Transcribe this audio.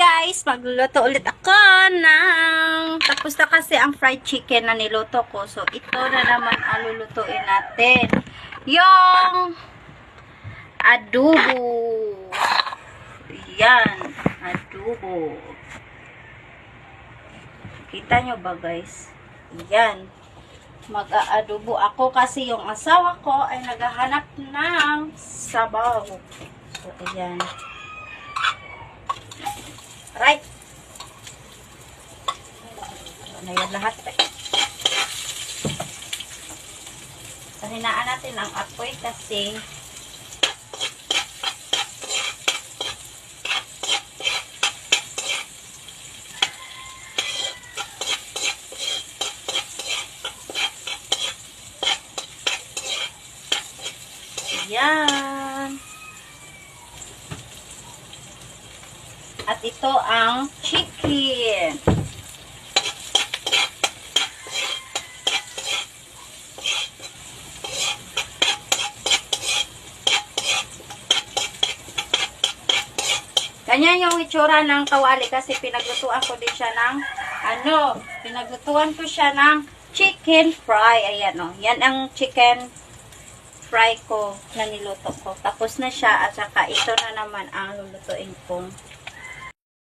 guys, magluluto ulit ako ng tapos na kasi ang fried chicken na niluto ko. So ito na naman ang lulutuin natin. Yung adobo. Yan, adobo. Kita nyo ba guys? Yan. Mag-aadobo ako kasi yung asawa ko ay naghahanap ng sabaw. So ayan. Right. Ano yan lahat? Pahinaan natin ang apoy kasi Yan. At ito ang chicken. Ganyan yung itsura ng kawali kasi pinaglutuan ko din siya ng ano, pinaglutuan ko siya ng chicken fry. Ayan o. Yan ang chicken fry ko na niluto ko. Tapos na siya at saka ito na naman ang lulutuin kong